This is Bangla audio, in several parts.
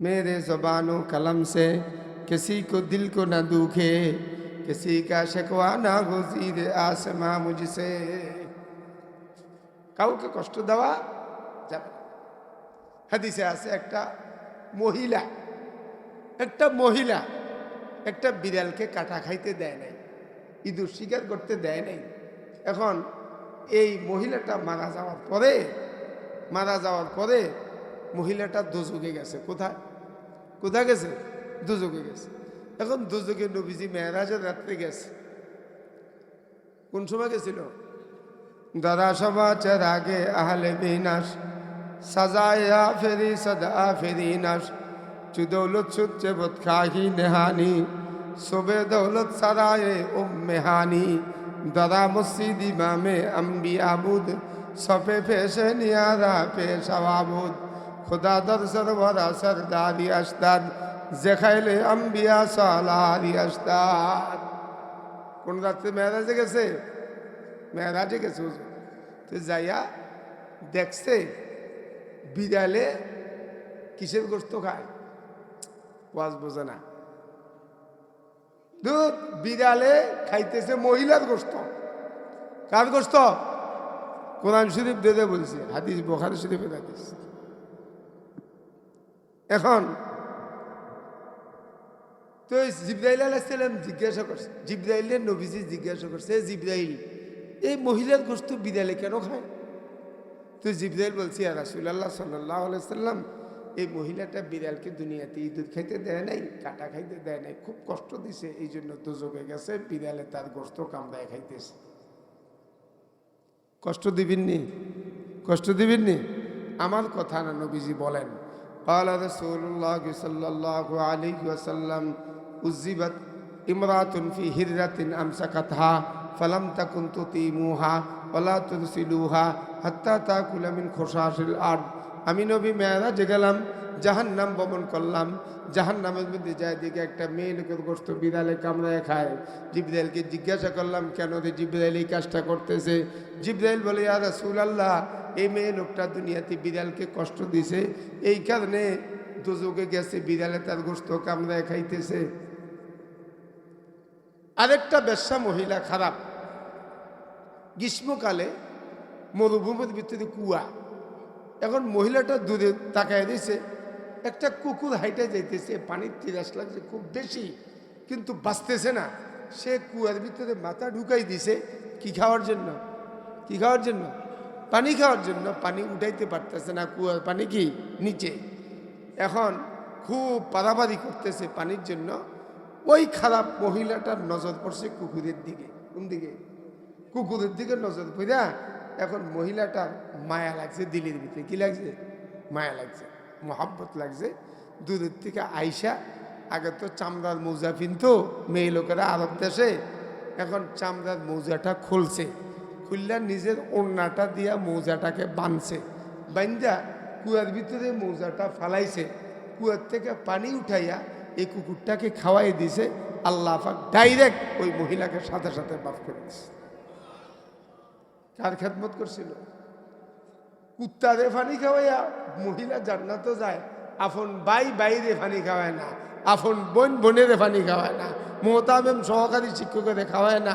मेरे जबानो कलम से किसी को दिल को न दुखे किसी का शकवा ना गुजीर आसमा मुझसे কাউকে কষ্ট দেওয়া যাবে না। হাদিসে আছে একটা মহিলা একটা মহিলা একটা বিড়ালকে কাটা খাইতে দেয় নাই ইঁদুর শিকার করতে দেয় নাই এখন এই মহিলাটা মারা যাওয়ার পরে মারা যাওয়ার পরে মহিলাটা দুযোগে গেছে কোথায় কোথায় গেছে? দুযোগে গেছে। এখন দুযোগে নবীজি মেয়েরাজের রাত্রে গেছে। কোন সময় গেছিল? দাদা সমাচার আগে আহলে বিনাশ সাজায়া ফেরি, সদা ফেরি নাশ চুদৌলত সুচ্ছে বত খাহি নেহানি সোবে দৌলত সারায়ে উম্মেহানি দাদা মসজিদ ইমামে আম্বি আবুদ সপে পেশে নিয়ারা আবুদ খুদা দর সরবরা সরদারি আস্তাদ জেখাইলে আম্বিয়া সালারি আস্তাদ কোন রাত্রে মেয়েরাজে গেছে? মেয়েরাজে গেছে। তো যাইয়া দেখছে, বিড়ালে কিসের গোস্ত খায়? ওয়াজ বোঝে না। দুধ বিড়ালে খাইতেছে মহিলার গোস্ত কার গোস্ত কোরআন শরীফ দেদে বলছে, হাদিস, বোখারি শরীফের হাদিস। এখন, তো এই জিব্রাইল আলাইসাল্লাম জিজ্ঞাসা করছে, জিব্রাইলের নবীজি জিজ্ঞাসা করছে, "এ জিব্রাইল, এই মহিলার গোস্ত বিড়ালে কেন খায়? তো জিব্রাইল বলছি আর রাসুল্লাহ সাল্লাহ আলাইসাল্লাম এই মহিলাটা বিড়ালকে দুনিয়াতে ইঁদুর খাইতে দেয় নাই, কাটা খাইতে দেয় নাই, খুব কষ্ট দিছে, এই জন্য দুযোগে গেছে, বিড়ালে তার গোস্ত কামড়ায় খাইতেছে। কষ্ট দিবেননি? কষ্ট দিবেননি? আমার কথা না নবীজি বলেন। قال رسول الله صلى الله عليه وسلم أزبت امرأة في هرة أمسكتها فلم تكن تطيموها ولا ترسلوها حتى تأكل من خشاش الأرض আমি নবী মেয়েরাজে গেলাম জাহান নাম বমন করলাম। জাহান নামের মধ্যে যায় দিকে একটা মেয়ে লোকের গোস্ত বিড়ালে কামড়ায় খায়। জিব্রাইলকে জিজ্ঞাসা করলাম, কেন রে জিব্রাইল এই কাজটা করতেছে? জিব্রাইল বলে আর রাসূল আল্লাহ এই মেয়ে লোকটা দুনিয়াতে বিড়ালকে কষ্ট দিছে। এই কারণে দুযোগে গেছে, বিড়ালে তার গোস্ত কামড়ায় খাইতেছে। আরেকটা বেশ্যা মহিলা খারাপ। গ্রীষ্মকালে মরুভূমির ভিতরে কুয়া। এখন মহিলাটা দূরে তাকায় দিছে একটা কুকুর হাইটে যাইতেছে, পানির তিরাস লাগছে খুব বেশি, কিন্তু বাঁচতেছে না। সে কুয়ার ভিতরে মাথা ঢুকাই দিছে, কি খাওয়ার জন্য? কি খাওয়ার জন্য? পানি খাওয়ার জন্য, পানি উঠাইতে পারতেছে না কুয়ার পানি কি? নিচে। এখন খুব পারাবারি করতেছে পানির জন্য। ওই খারাপ মহিলাটার নজর পড়ছে কুকুরের দিকে, কোন দিকে? কুকুরের দিকে নজর পড়া। এখন মহিলাটার মায়া লাগছে, দিলের ভিতরে। কি লাগছে? মায়া লাগছে। মহাব্বত লাগছে। দূরের থেকে আইসা আগে তো চামড়ার মৌজা পিনতো, মেয়ে লোকেরা আরব দেশে। এখন চামড়ার মৌজাটা খুলছে। খুললা নিজের ওড়নাটা দিয়া মৌজাটাকে বানছে। বান্ধা কুয়ার ভিতরে মৌজাটা ফালাইছে। কুয়ার থেকে পানি উঠাইয়া এই কুকুরটাকে খাওয়াই দিছে। আল্লাহ পাক ডাইরেক্ট ওই মহিলাকে সাথে সাথে মাফ করে দিছে। কার খেদমত করছিল? কুত্তারে ফানি খাওয়াইয়া, মহিলা জান্নাতও যায় আফন বাই বাইরে পানি খাওয়ায় না আফন বোন বোনেরে পানি খাওয়ায় না, মোহতামেম সহকারী শিক্ষকের খাওয়ায় না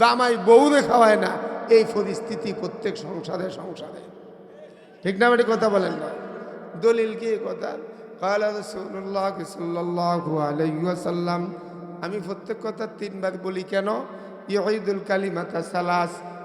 দামাই বউরে খাওয়ায় না, এই পরিস্থিতি প্রত্যেক সংসারে সংসারে। ঠিক না মানে কথা বলেন না। দলিল কি কথা? আমি প্রত্যেক কথা তিনবার বলি কেন? ইহিদুল কালিমাতা সালাস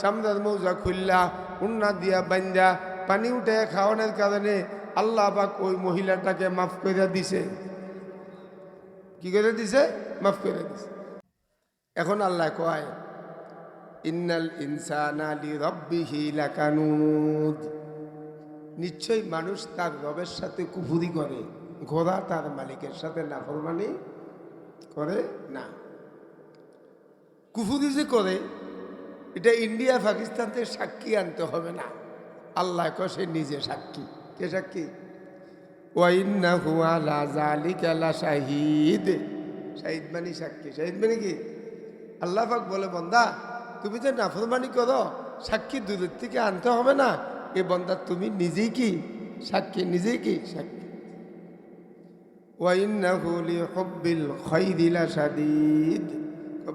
চামড়ার মৌজা খুললা, উন্না দিয়া বান্দা পানি উঠে খাওয়ানোর কারণে আল্লাহ পাক ওই মহিলাটাকে মাফ করে দিছে। কি করে দিছে? মাফ করে দিছে। এখন আল্লাহ কয়, ইন্নাল ইনসানা লি রব্বিহি লাকানুদ। নিশ্চয়ই মানুষ তার রবের সাথে কুফুরি করে, ঘোড়া তার মালিকের সাথে নাফরমানি করে না। কুফুরি যে করে এটা ইন্ডিয়া পাকিস্তান থেকে সাক্ষী আনতে হবে না। আল্লাহ কষে নিজে সাক্ষী। কে সাক্ষী? ওয়াইন্নাহু আলা জালিকা লাশাহিদ শাহিদ। মানে সাক্ষী। শাহিদ মানে কি? আল্লাহ পাক বলে, বন্দা, তুমি যে নাফরমানি করো, সাক্ষী দূরের থেকে আনতে হবে না। এ বন্দা, তুমি নিজেই কি? সাক্ষী, নিজেই কি? সাক্ষী। ওয়াইন্নাহু লিহুব্বিল খাইরি লাশাদীদ ও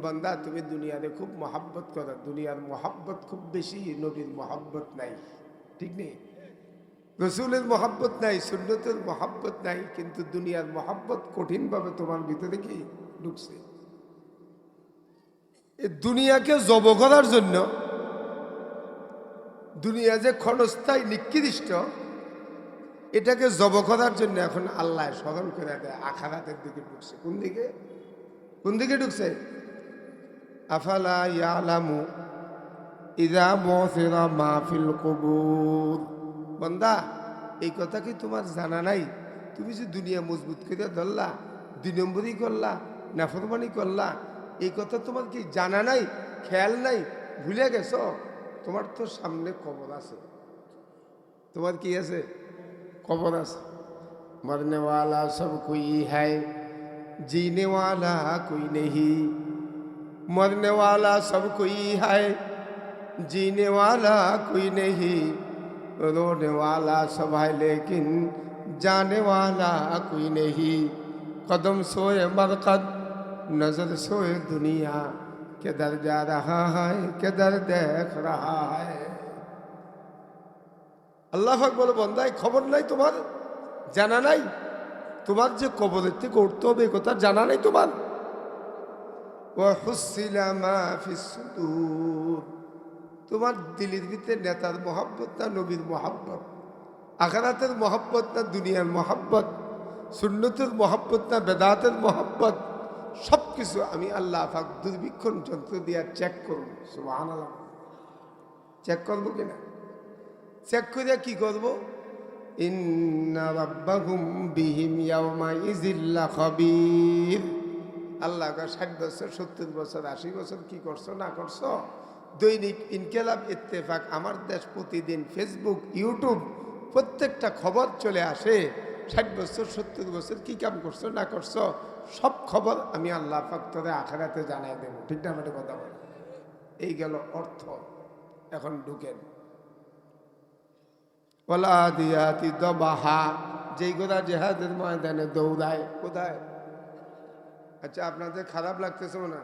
বান্দা, তুমি দুনিয়াতে খুব মহাব্বত করো। দুনিয়ার মহাব্বত খুব বেশি, নবীর মহাব্বত নাই। ঠিক নেই? রসুলের মহাব্বত নাই, সুন্নতের মহাব্বত নাই, কিন্তু দুনিয়ার মহাব্বত কঠিনভাবে তোমার ভিতরে কি ঢুকছে? দুনিয়াকে জব করার জন্য দুনিয়া যে ক্ষণস্থায় নিকৃষ্ট, এটাকে জব করার জন্য এখন আল্লাহ স্মরণ করে দেয়, আখারাতের দিকে ঢুকছে। কোন দিকে? কোন দিকে ঢুকছে? আফালা ইয়ালামু ইদা বসেরা মাহফিল কবুর বন্দা এই কথা কি তোমার জানা নাই? তুমি যে দুনিয়া মজবুত করে ধরলা দুই নম্বরই করলা, নাফরমানি করলা, এই কথা তোমার কি জানা নাই, খেয়াল নাই? ভুলে গেছ? তোমার তো সামনে কবর আছে। তোমার কি আছে? কবর আছে। মরনেওয়ালা সব কুই হ্যায়, জিনেওয়ালা কুই নেহি? मरने वाला सब कोई है जीने वाला कोई नहीं रोने वाला सब है लेकिन जाने वाला कोई नहीं कदम सोए मरकद नजर सोए दुनिया किधर जा रहा है किधर देख रहा है আল্লাহ পাক বলে বন্দাই খবর নাই তোমার জানা নাই তোমার যে কবরের থেকে উঠতে হবে এ কথা জানা নাই তোমার তোমার দিলের ভিতরে নেতার মহাব্বত না নবীর মহাব্বত? আখারাতের মহাব্বত না দুনিয়ার মহাব্বত? সুন্নতের মহাব্বত না বেদাতের মহাব্বত? সব কিছু আমি আল্লাহ পাক দুর্বীক্ষণ যন্ত্র দিয়ে চেক করব সুবাহ চেক করব কিনা? চেক করে কি করব? ইন্না রাব্বাহুম বিহিম ইয়াউমা ইজিল্লা খাবীর আল্লাহ ষাট বছর, সত্তর বছর, আশি বছর কি করছ, না করছ? দৈনিক ইনকেলাব, ইত্তেফাক, আমার দেশ প্রতিদিন ফেসবুক, ইউটিউব, প্রত্যেকটা খবর চলে আসে। ষাট বছর, সত্তর বছর কি কাম করছ, না করছ? সব খবর আমি আল্লাহ ফাক্তরে আখারাতে জানাই দেবো। ঠিক না আমাদের কথা বল? এই গেল অর্থ। এখন ঢুকেন। ওলা দিয়াতি দবাহা, যেই গোদা জেহাদের ময়দানে দৌড়ায়, কোথায়? আচ্ছা আপনাদের খারাপ লাগতেছে না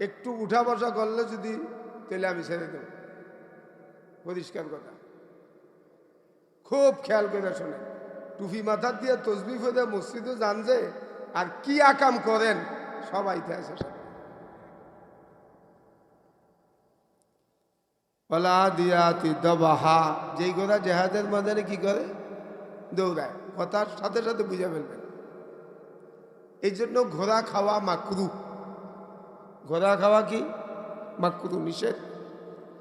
একটু উঠা বসা করলে যদি, তাহলে আমি ছেড়ে দেব। পরিষ্কার কথা। খুব খেয়াল করে শোনেন। টুপি মাথার দিয়ে তসবি ফেলে মসজিদে যান যে, আর কি আকাম করেন, সবাই দিয়াতি দবাহা। যেই গোড়া জেহাদের ময়দানে কি করে? দৌড়ায়। কথার সাথে সাথে বুঝে ফেলবেন। এই জন্য ঘোড়া খাওয়া মাকরু। ঘোড়া খাওয়া কি? মাকরু নিষেধ।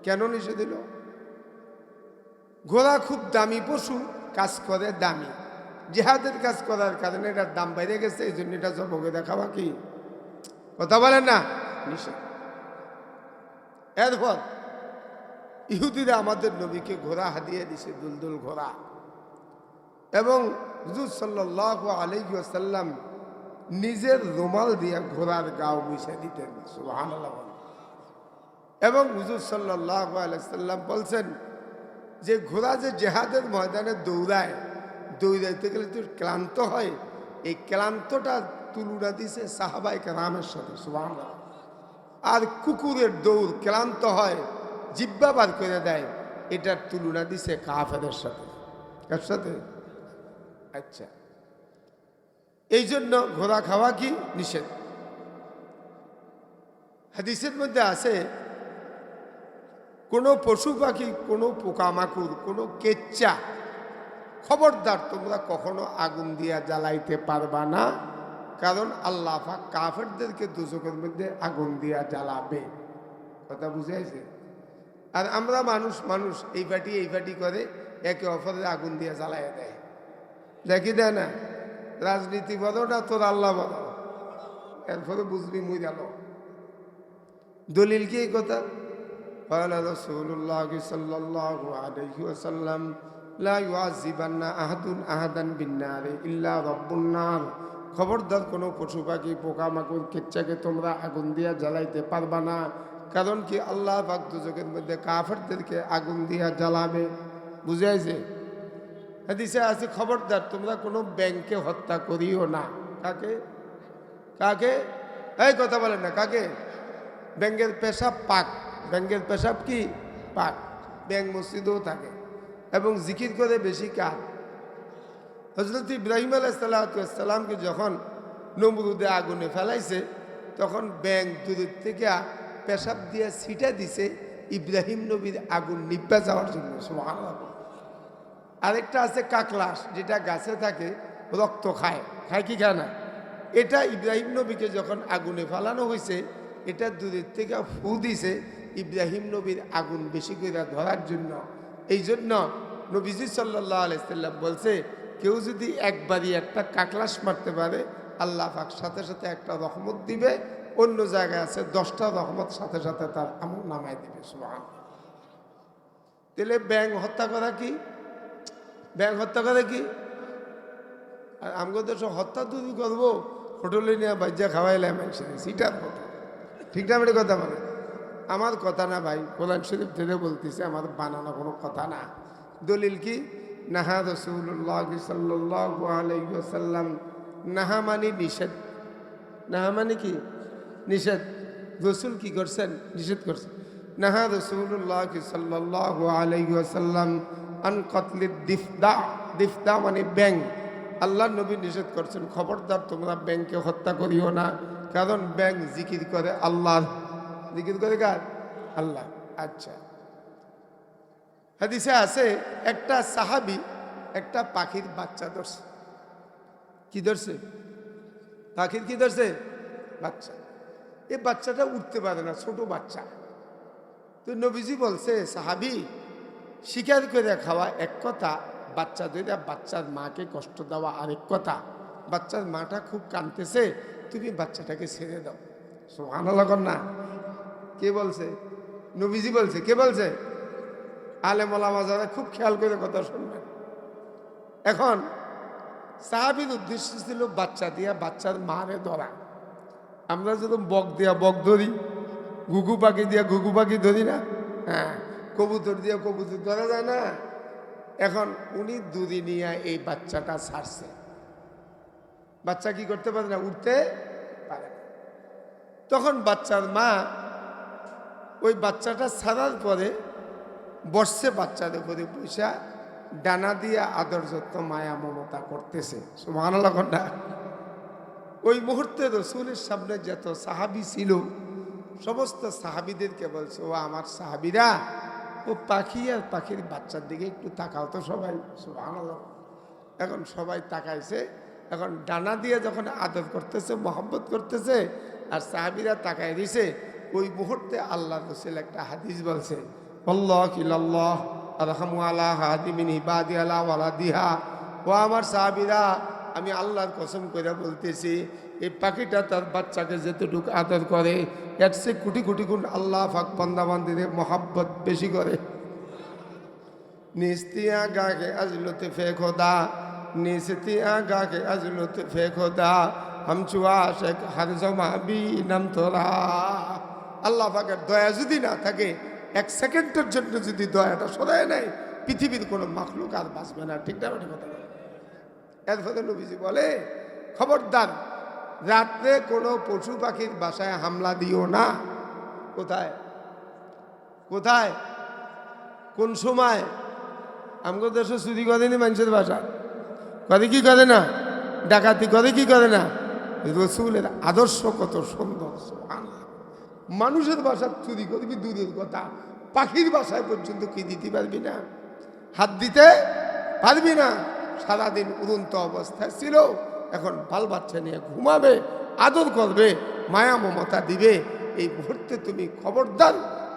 কেন নিষেধ দিল ঘোড়া খুব দামি পশু, কাজ করে দামি। জেহাদের কাজ করার কারণে এটার দাম বাইরে গেছে এই জন্য এটা সব জবকে দেখাবা কি? কথা বলেন না? নিষেধ। এরপর ইহুদিরা আমাদের নবীকে ঘোড়া হাদিয়ে দিছে, দুলদুল ঘোড়া। এবং হুজুর সাল্লাহ আলাইসাল্লাম নিজের রুমাল দিয়ে ঘোড়ার গাও মুছে দিতেন সুহান এবং হুজুর সাল্লাহ বলছেন যে ঘোড়া যে জেহাদের ময়দানে দৌড়ায়, দৌড়াইতে গেলে তো ক্লান্ত হয়, এই ক্লান্তটা তুলুনা দিছে সাহাবাই রামের সাথে সুহান আর কুকুরের দৌড় ক্লান্ত হয়, জিব্বা বার করে দেয়, এটার তুলনা দিছে কাফের সাথে। কার সাথে? আচ্ছা। এই জন্য ঘোড়া খাওয়া কি নিষেধ? হাদিসের মধ্যে আছে, কোনো পশু পাখি, কোনো পোকামাকুড়, কোনো কেচ্চা, খবরদার তোমরা কখনো আগুন দিয়া জ্বালাইতে পারবা না, কারণ আল্লাহ কাফেরদেরকে দুচকের মধ্যে আগুন দিয়া জ্বালাবে। কথা বুঝাইছে? আর আমরা মানুষ মানুষ এই পাটি এই পাটি করে একে অপরের আগুন দিয়ে জ্বালাইয়া দেয়। দেখি দেয় না? রাজনীতি বলো না তোর আল্লাহ বলো এরপরে বুঝবি মুই গেল দলিল কি এই কথা قال رسول الله صلى الله عليه وسلم لا يعذبن أحد أحدا بالنار إلا رب النار খবরদার কোনো পশু পাখি পোকামাকড় কেচ্চাকে তোমরা আগুন দিয়া জ্বালাইতে পারবা না কারণ কি আল্লাহ পাক দুজকের মধ্যে কাফেরদেরকে আগুন দিয়া জ্বালাবে বুঝাইছে হাদিসে আছে, খবরদার, তোমরা কোনো ব্যাংকে হত্যা করিও না। কাকে? কাকে? এই কথা বলেন না, কাকে? ব্যাংকের পেশাব পাক। ব্যাংকের পেশাব কি? পাক। ব্যাংক মসজিদেও থাকে এবং জিকির করে বেশি কাজ। হজরত ইব্রাহিম আলাইসাল্লামকে যখন নমরুদে আগুনে ফেলাইছে, তখন ব্যাংক দূরের থেকে পেশাব দিয়ে ছিটা দিছে ইব্রাহিম নবীর আগুন নিব্বা যাওয়ার জন্য, সুবহানাল্লাহ। আরেকটা আছে কাকলাস, যেটা গাছে থাকে, রক্ত খায়। খায় কি খায় না? এটা ইব্রাহিম নবীকে যখন আগুনে ফালানো হয়েছে, এটা দূরের থেকে ফু দিছে ইব্রাহিম নবীর আগুন বেশি করে ধরার জন্য। এই জন্য নবীজি সাল্লাহ আলাইসাল্লাম বলছে, কেউ যদি একবারই একটা কাকলাস মারতে পারে, আল্লাহ পাক সাথে সাথে একটা রহমত দিবে, অন্য জায়গায় আছে দশটা রহমত সাথে সাথে তার আমল নামায় দিবে সুবহান তাহলে ব্যাং হত্যা করা কি? ব্যাং হত্যা করে কি? আর আমগো দেশ হত্যা যদি করব? হোটেলে নিয়ে বাজ্যা খাওয়াইলাম সিটার কথা ঠিক না কথা বলে? আমার কথা না ভাই, কোরআন শরীফ থেকে বলতেছে, আমার বানানো কোনো কথা না। দলিল কি? নাহা রসুল্লাহ নাহা মানে নিষেধ। নাহা মানে কি? নিষেধ। রসুল কি করছেন? নিষেধ করছেন। নাহা রসুল্লাহ সাল্লাহ আলাইসাল্লাম আন কতলির দিফদা দিফদা মানে ব্যাং আল্লাহ নবী নিষেধ করছেন, খবরদার তোমরা ব্যাংকে হত্যা করিও না, কারণ ব্যাংক জিকির করে আল্লাহ। জিকির করে কার? আল্লাহ। আচ্ছা। হাদিসে আছে, একটা সাহাবি একটা পাখির বাচ্চা ধরছে। কি ধরছে? পাখির কি ধরছে? বাচ্চা। এই বাচ্চাটা উঠতে পারে না, ছোট বাচ্চা। তো নবীজি বলছে, সাহাবি শিকার করে খাওয়া এক কথা, বাচ্চা দুইটা বাচ্চার মাকে কষ্ট দেওয়া আরেক কথা, বাচ্চার মাটা খুব কাঁদতেছে তুমি বাচ্চাটাকে ছেড়ে দাও। সোহান লাগন না। কে বলছে? নবীজি বলছে। কে বলছে? আলে মোলামা যারা খুব খেয়াল করে কথা শুনবেন। এখন, সাহাবির উদ্দেশ্য ছিল বাচ্চা দিয়া বাচ্চার মারে ধরা। আমরা যদি বক দিয়া বক ধরি, ঘুঘু পাখি দিয়া ঘুঘু পাখি ধরি না? হ্যাঁ। কবুতর দিয়ে কবুতর ধরা যায় না। এখন উনি দুদি নিয়ে এই বাচ্চাটা ছাড়ছে বাচ্চা কি করতে পারে না? উঠতে পারে। তখন বাচ্চার মা ওই বাচ্চাটা ছাড়ার পরে বসছে বাচ্চাদের উপরে পয়সা, ডানা দিয়ে আদর যত্ন, মায়া, মমতা করতেছে। সুমান ওই মুহূর্তে রসুলের সামনে যত সাহাবি ছিল, সমস্ত সাহাবিদেরকে বলছে, ও আমার সাহাবিরা ও পাখি আর পাখির বাচ্চার দিকে একটু তাকাও তো সবাই সুবহান এখন সবাই তাকাইছে, এখন ডানা দিয়ে যখন আদর করতেছে মোহাম্মত করতেছে, আর সাহাবিরা তাকাই দিছে ওই মুহূর্তে আল্লাহ রসুল একটা হাদিস বলছে ওয়ালা দিহা ও আমার সাহাবিরা, আমি আল্লাহর কসম করে বলতেছি এই পাখিটা তার বাচ্চাকে যেতটুকু আদর করে, এর সে কোটি কোটি গুণ আল্লাহ ফাক বান্দাবান্দিদের মহাব্বত বেশি করে। নিস্তিয়া গাকে আজ লুৎফে খোদা নিস্তিয়া গাকে আজ লুৎফে খোদা চুয়া শেখ হার জমা বি নাম তোরা আল্লাহ পাকের দয়া যদি না থাকে, এক সেকেন্ডের জন্য যদি দয়াটা সরায় নেয়, পৃথিবীর কোনো মাখলুক আর বাঁচবে না। ঠিক না কথা বলে এরপরে নবীজি বলে, খবরদার রাত্রে কোনো পশু পাখির বাসায় হামলা দিও না। কোথায়? কোথায়? কোন সময়? আমগো দেশে চুরি করেনি মানুষের বাসা। করে কি করে না? ডাকাতি করে কি করে না? রসুলের আদর্শ কত সুন্দর মানুষের বাসা চুরি করবি দূরের কথা। পাখির বাসায় পর্যন্ত কি দিতে পারবি না? হাত দিতে পারবি না? সারাদিন উড়ন্ত অবস্থায় ছিল। এখন বাল বাচ্চা নিয়ে ঘুমাবে আদর করবে মায়া মমতা দিবে এই মুহূর্তে তুমি খবরদার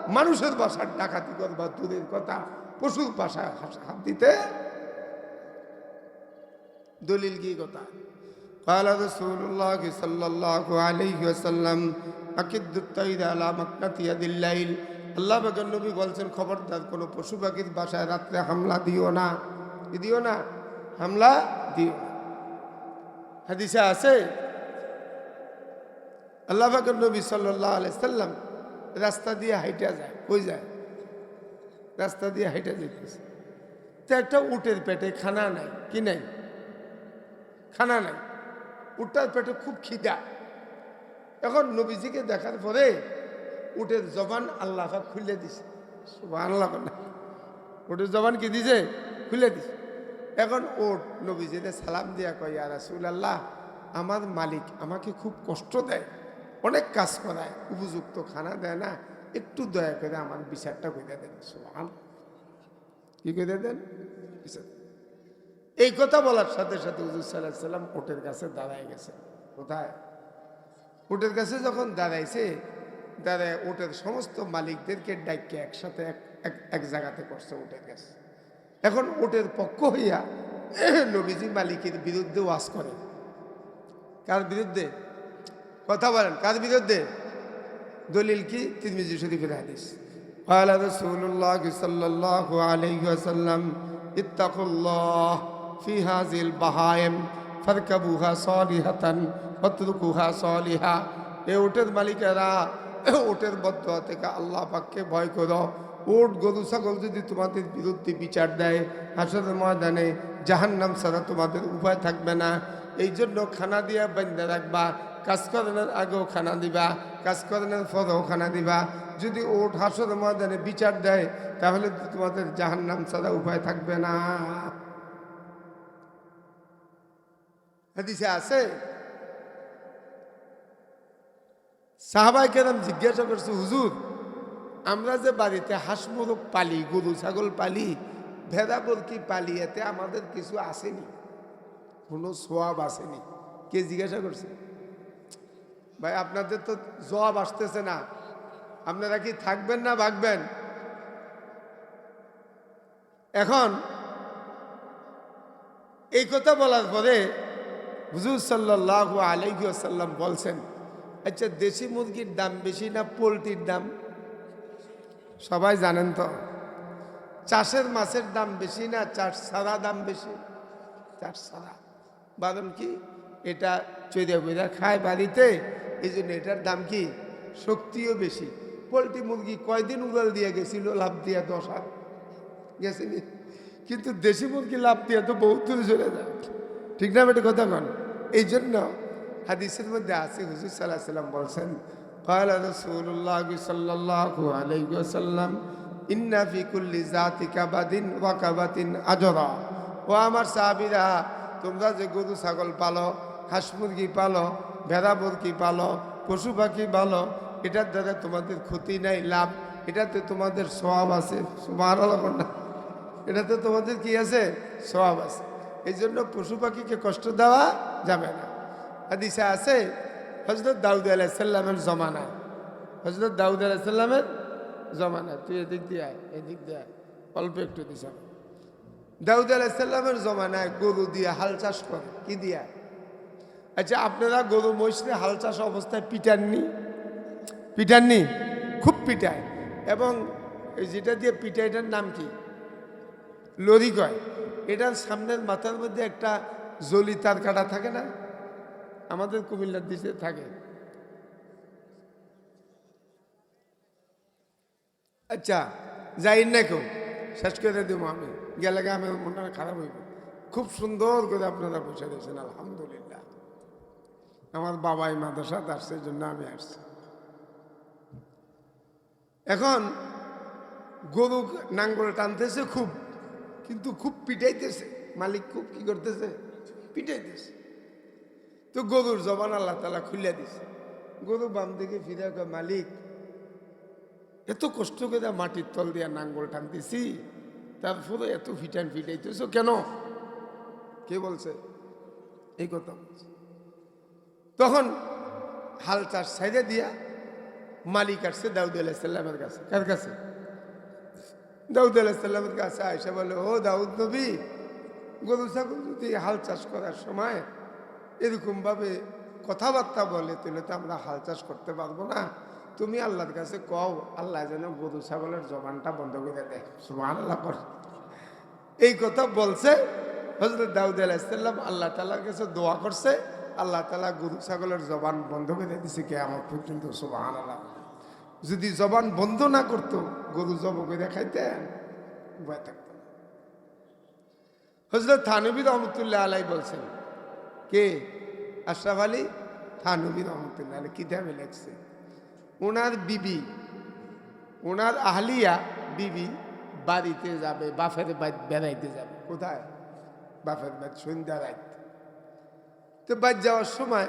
মানুষের বাসার ডাকাতি করবা দূরের কথা পশুর বাসায় হাত দিতে দলিল কি কথা قال رسول الله صلى الله عليه وسلم أكد الطير على مكنة يد الليل আল্লাহ বাগের নবী বলছেন খবরদার কোনো পশু পাখির বাসায় রাত্রে হামলা দিও না কি দিও না হামলা দিও না হাদিসে আছে, আল্লাহ বাগের নবী সাল্লাহ আলাইসাল্লাম রাস্তা দিয়ে হাইটা যায়, কই যায়? রাস্তা দিয়ে হাইটা যেতেছে তো একটা উটের পেটে খানা নাই, কি নাই? খানা নাই। উটটার পেটে খুব খিদা। এখন নবীজিকে দেখার পরে উটের জবান আল্লাহ খুলে দিছে। আল্লাহ উটের জবান কি দিছে? খুলে দিছে। এখন ওট নবীজিতে সালাম দিয়া কয়, ইয়া রাসুল আল্লাহ আমার মালিক আমাকে খুব কষ্ট দেয়, অনেক কাজ করায়, উপযুক্ত খানা দেয় না, একটু দয়া করে আমার বিচারটা করে দেন। সুবহান। কি করে দেন? বিচার। এই কথা বলার সাথে সাথে হুজুর সাল্লাহ সাল্লাম ওটের কাছে দাঁড়ায় গেছে। কোথায়? ওটের কাছে যখন দাঁড়াইছে, দাঁড়ায় ওটের সমস্ত মালিকদেরকে ডাইকে একসাথে এক, এক- এক জায়গাতে করছে ওটের কাছে। এখন ওটের পক্ষ হইয়া নবীজি মালিকের বিরুদ্ধে ওয়াজ করে কার বিরুদ্ধে কথা বলেন কার বিরুদ্ধে দলিল কি তিরমিজি শরীফের হাদিস قال رسول الله صلى الله عليه وسلم اتقوا الله في هذه البهائم فاركبوها صالحة واتركوها صالحة এ ওটের মালিকেরা এ ওটের বদ্ধ থেকে আল্লাহ পাককে ভয় করো ওট গরু, ছাগল যদি তোমাদের বিরুদ্ধে বিচার দেয়, হাসরের ময়দানে জাহান্নাম ছাড়া তোমাদের উপায় থাকবে না। এই জন্য খানা দিয়া বান্ধা রাখবা, কাজ আগেও খানা দিবা, কাজ পরেও খানা দিবা। যদি ওট হাসর ময়দানে বিচার দেয়, তাহলে তোমাদের জাহান্নাম ছাড়া উপায় থাকবে না। হাদিসে আছে? সাহাবাই কেরাম জিজ্ঞাসা করছে, হুজুর আমরা যে বাড়িতে হাঁস মোরগ পালি, গরু, ছাগল পালি ভেদা বরকি পালি, এতে আমাদের কিছু আসেনি। কোনো সোয়াব আসেনি। কে জিজ্ঞাসা করছে? ভাই, আপনাদের তো জবাব আসতেছে না। আপনারা কি থাকবেন না ভাগবেন? এখন এই কথা বলার পরে হুজুর সাল্লাহ আলাইসাল্লাম বলছেন আচ্ছা দেশি মুরগির দাম বেশি না পোলট্রির দাম? সবাই জানেন তো, চাষের মাছের দাম বেশি না, চাষ সারা দাম বেশি? চাষ সারা। বাদন কি? এটা চৈরা বইরা খায় বাড়িতে এই জন্য এটার দাম কি? শক্তিও বেশি। পোলট্রি মুরগি কয়দিন উড়াল দিয়ে গেছিল, লাভ দিয়া দশ হাত গেছিনি কিন্তু দেশি মুরগি লাভ দিয়ে তো বহুত দূরে চলে যায়। ঠিক না বেটে কথা কন? এই জন্য হাদিসের মধ্যে আছে, হুজুর সাল্লাহ সাল্লাম বলছেন قال رسول الله صلى الله عليه وسلم إن في كل ذات كبد وكبد أجرا ও আমার সাহাবিরা তোমরা যে গরু ছাগল পালো হাঁস মুরগি পালো ভেড়া মুরগি পালো পশু পাখি পালো এটার দ্বারা তোমাদের ক্ষতি নাই লাভ এটাতে তোমাদের স্বভাব আছে সুবাহ না এটাতে তোমাদের কি আছে স্বভাব আছে এই জন্য পশু পাখিকে কষ্ট দেওয়া যাবে না হাদিসে আছে হজরত দাউদ আলাইসাল্লামের জমানায় হজরত দাউদ আলাইসাল্লামের জমানা। তুই এদিক দিয়ে আয়, এদিক দিয়ে আয়। অল্প একটু দিস দাউদ আলাইসাল্লামের জমানায় গরু দিয়ে হাল চাষ করে। কি দিয়া? আচ্ছা আপনারা গরু মহিষে হাল চাষ অবস্থায় পিটাননি? পিটাননি? খুব পিটায়। এবং যেটা দিয়ে পিটায়, এটার নাম কি? লরি কয় এটার সামনের মাথার মধ্যে একটা জলি তার কাটা থাকে না? আমাদের কুমিল্লার দিকে থাকে। আচ্ছা যাই না কেউ, শেষ করে দেবো আমি। গেলে গা আমার মনটা খারাপ হইব। খুব সুন্দর করে আপনারা বসে দিয়েছেন আলহামদুলিল্লাহ। আমার বাবাই মাদ্রাসাত আসছে জন্য আমি আসছি। এখন গরু নাঙ্গল টানতেছে খুব, কিন্তু খুব পিটাইতেছে। মালিক খুব কি করতেছে? পিটাইতেছে। তো গরুর জবান আল্লাহ তালা খুলে দিছে। গরু বাম দিকে ফিরে মালিক, এত কষ্ট করে মাটির তল দিয়া নাঙ্গল টানতেছি তারপরে এত ফিটান ফিটাইতেছ কেন? কে বলছে? এই কথা বলছে। তখন হাল চাষ সাইডে দিয়া মালিক আসছে দাউদ আলাইসাল্লামের কাছে। কার কাছে? দাউদ আলাইসাল্লামের কাছে আয়সা বলে, ও দাউদ নবী, গরু ছাগল যদি হাল চাষ করার সময় এরকমভাবে কথাবার্তা বলে, তাহলে তো আমরা হাল চাষ করতে পারব না। তুমি আল্লাহর কাছে কও, আল্লাহ যেন গরু, ছাগলের জবানটা বন্ধ করে দেয়। আল্লাহ কর এই কথা বলছে হজরত দাউদ আলাইসাল্লাম আল্লাহ তালার কাছে দোয়া করছে, আল্লাহ তালা গরু, ছাগলের জবান বন্ধ করে দিছে কে আমার পর্যন্ত সুবহান আল্লাহ যদি জবান বন্ধ না করতো, গরু জব করে খাইতেন হজরত থানবী রহমতুল্লাহ আলাই বলছেন কে? আশরাফ আলী থানবী রহমতুল্লাহ আলাই কিতাবে লেখছে। ওনার বিবি, ওনার আহলিয়া বিবি বাড়িতে যাবে বাফের বাড়ি বেড়াইতে যাবে। কোথায়? বাফের বাড়ি, সন্ধ্যা রাত। তো বাড়ি যাওয়ার সময়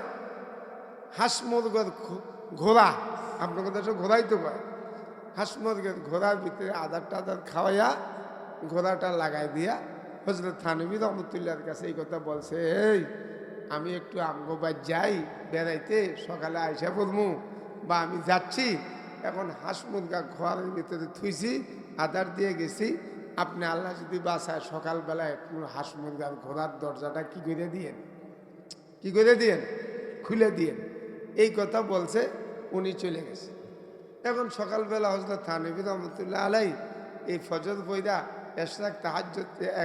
হাঁস ঘোড়া, আপনার দেশে ঘোড়াই তো কয়। হাঁস ঘোড়ার ভিতরে আধার টাদার খাওয়াইয়া ঘোড়াটা লাগাই দিয়া হজরত থানবী রহমতুল্লাহর কাছে এই কথা বলছে, এই আমি একটু আঙ্গবাদ যাই, বেড়াইতে সকালে আইসা পড়মু। বা আমি যাচ্ছি, এখন হাঁস মুরগা ঘোড়ার ভিতরে থুইছি আধার দিয়ে গেছি। আপনি আল্লাহ যদি বাসায় সকালবেলায় হাঁস মুরগার ঘোড়ার দরজাটা কি করে দিয়েন? কি করে দিয়েন? খুলে দিয়েন। এই কথা বলছে, উনি চলে গেছে। এখন সকালবেলা হজরত থানবী রহমতুল্লাহ আলাই এই ফজর বইরা এশরাক তাহাজ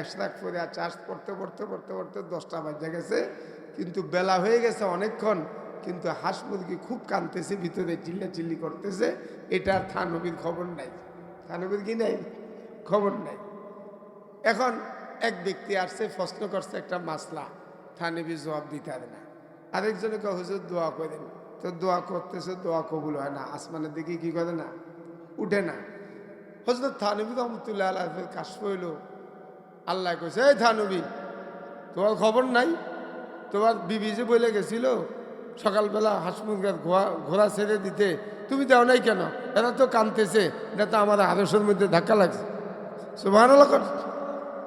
এশরাক পরে চাষ পড়তে পড়তে পড়তে পড়তে দশটা বাজে গেছে। কিন্তু বেলা হয়ে গেছে অনেকক্ষণ, কিন্তু হাঁস মুরগি খুব কানতেছে, ভিতরে চিল্লা চিল্লি করতেছে। এটা থানবীর খবর নাই। থানবীর কি নাই? খবর নাই। এখন এক ব্যক্তি আসছে, প্রশ্ন করছে একটা মাসলা। থানবী জবাব দিতে পারে না। আরেকজনে কয়, হুজুর, দোয়া করেন তো দোয়া করতেছে, দোয়া কবুল হয় না। আসমানের দিকে কি করে না? উঠে না। হজরত থানবী রহমতুল্লাহ আল্লাহের কাশ হইল। আল্লাহ কইছে, এই থানবী তোমার খবর নাই? তোমার বিবি যে বলে গেছিল, সকালবেলা হাসমুরগার ঘোড়া ঘোড়া ছেড়ে দিতে, তুমি দাও নাই কেন? এরা তো কানতেছে এটা তো আমার আদর্শের মধ্যে ধাক্কা লাগছে। সুবাহ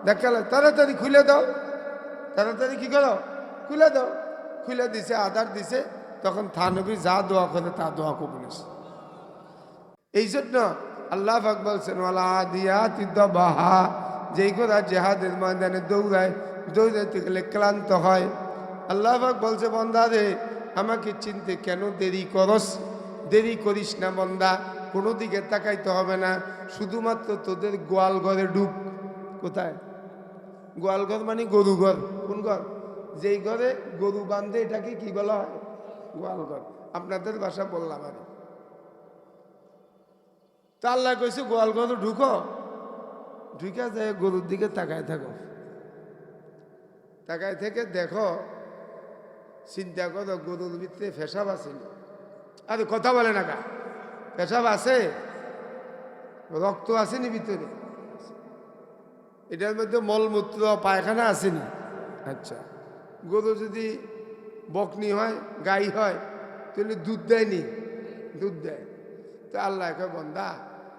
ধাক্কা লাগ তাড়াতাড়ি খুলে দাও। তাড়াতাড়ি কি করো? খুলে দাও। খুলে দিছে, আধার দিছে, তখন থানবী যা দোয়া করে তা দোয়া কবুলেছে এই জন্য আল্লাহ পাক বলছেন যেই কথা জেহাদের ময়দানে দৌড়ায়, দৌড়াইতে গেলে ক্লান্ত হয়। আল্লাহ পাক বলছে, বন্দা রে, আমাকে চিনতে কেন দেরি করস? দেরি করিস না বন্দা, কোনো দিকে তাকাইতে হবে না। শুধুমাত্র তোদের গোয়াল ঘরে ডুব কোথায়? গোয়াল ঘর মানে গরু ঘর। কোন ঘর? যেই ঘরে গরু বাঁধে, এটাকে কি বলা হয়? গোয়াল ঘর আপনাদের ভাষা বললাম আর তা আল্লাহ কইছে গোয়াল ঘর ঢুকো। ঢুকে যায় গরুর দিকে তাকায় থাকো। তাকায় থেকে দেখো চিন্তা করো গরুর ভিতরে ফেসাব আছিল আরে কথা বলে না কা পেশাব আছে? রক্ত আসেনি ভিতরে? এটার মধ্যে মলমূত্র পায়খানা আসেনি আচ্ছা। গরু যদি বকনি হয় গাই হয় তাহলে দুধ দেয়নি দুধ দেয়। তো আল্লাহ কে বন্দা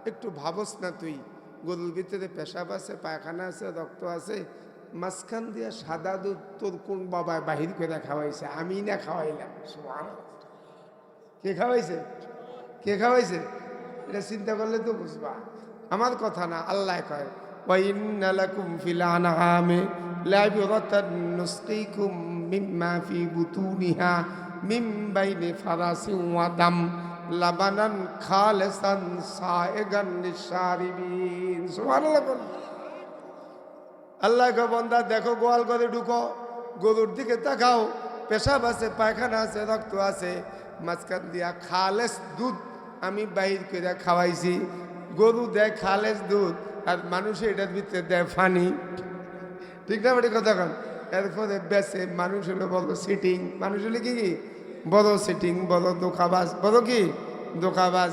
একটু ভাবস না তুই। গরুর ভিতরে পেশাব আছে পায়খানা আছে রক্ত আছে মাঝখান দিয়ে সাদা দুধ তোর কোন বাবা বাহির করে খাওয়াইছে? আমি না খাওয়াইলাম। কে খাওয়াইছে? কে খাওয়াইছে? এটা চিন্তা করলে তো বুঝবা। আমার কথা না আল্লাহ কয় আল্লাহ আল্লাহ বন্দা, দেখো, গোয়াল করে ঢুকো। গরুর দিকে তাকাও। পেশাব আছে, পায়খানা আছে, রক্ত আছে। মাঝখান দিয়া খালেস দুধ আমি বাহির করে খাওয়াইছি। গরু দেয় খালেস দুধ, আর মানুষ এটার ভিতরে দেয় ফানি। ঠিক না বেটি কথা কন? এরপরে বেসে মানুষ হলো বড় সিটিং মানুষ হলে কি বড় সিটিং বড় দোকাবাজ। বড় কি? দোকাবাজ।